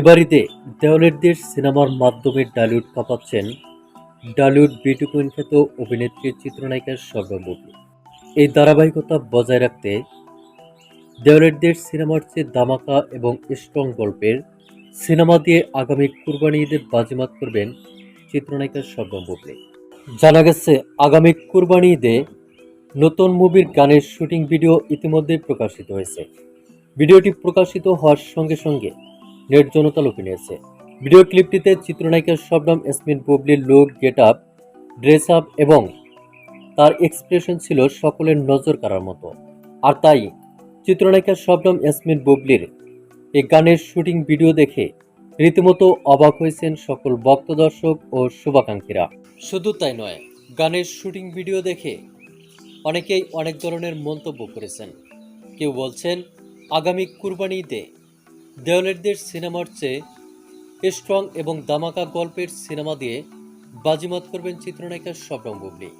এবারিতে দেওয়ালের দেশ সিনেমার মাধ্যমে ডালিউড কাঁপাচ্ছেন ডালিউড বিউটি কুইন খ্যাত অভিনেত্রী চিত্রনায়িকার সর্বমুখী। এই ধারাবাহিকতা বজায় রাখতে দেওয়ালের দেশ সিনেমার চেয়ে দামাকা এবং স্ট্রং গল্পের সিনেমা দিয়ে আগামী কুরবানি ঈদে বাজিমাত করবেন চিত্রনায়িকার সর্বমুখী। জানা গেছে, আগামী কুরবানি ঈদে নতুন মুভির গানের শুটিং ভিডিও ইতিমধ্যেই প্রকাশিত হয়েছে। ভিডিওটি প্রকাশিত হওয়ার সঙ্গে সঙ্গে নেট জনতা লুপে নিয়েছে। ভিডিও ক্লিপটিতে চিত্রনায়িকা শবনম, এসমিন বুবলির look, get up, dress up এবং তার এক্সপ্রেশন ছিল সকলের নজর কাড়ার মতো। আর তাই চিত্রনায়িকা শবনম, এসমিন বুবলির এই গানের শুটিং ভিডিও দেখে রীতিমতো অবাক হয়েছেন সকল ভক্ত দর্শক ও শুভাকাঙ্ক্ষীরা। শুধু তাই নয়, গানের শুটিং ভিডিও দেখে অনেকেই অনেক ধরনের মন্তব্য করেছেন। কেউ বলছেন, আগামী কুরবানি ঈদে দেওয়ালের সিনেমার চেয়ে স্ট্রং এবং দামাকা গল্পের সিনেমা দিয়ে বাজিমাত করবেন চিত্রনায়িকা শবনম বুবলি।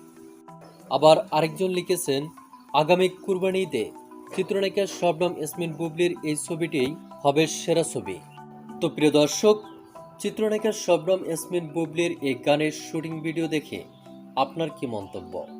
আবার আরেকজন লিখেছেন, আগামী কুরবানি ঈদে চিত্রনায়িকা শবনম ইসমিন বুবলির এই ছবিটিই হবে সেরা ছবি। তো প্রিয় দর্শক, চিত্রনায়িকা শবনম ইসমিন বুবলির এই গানের শুটিং ভিডিও দেখে আপনার কি মন্তব্য?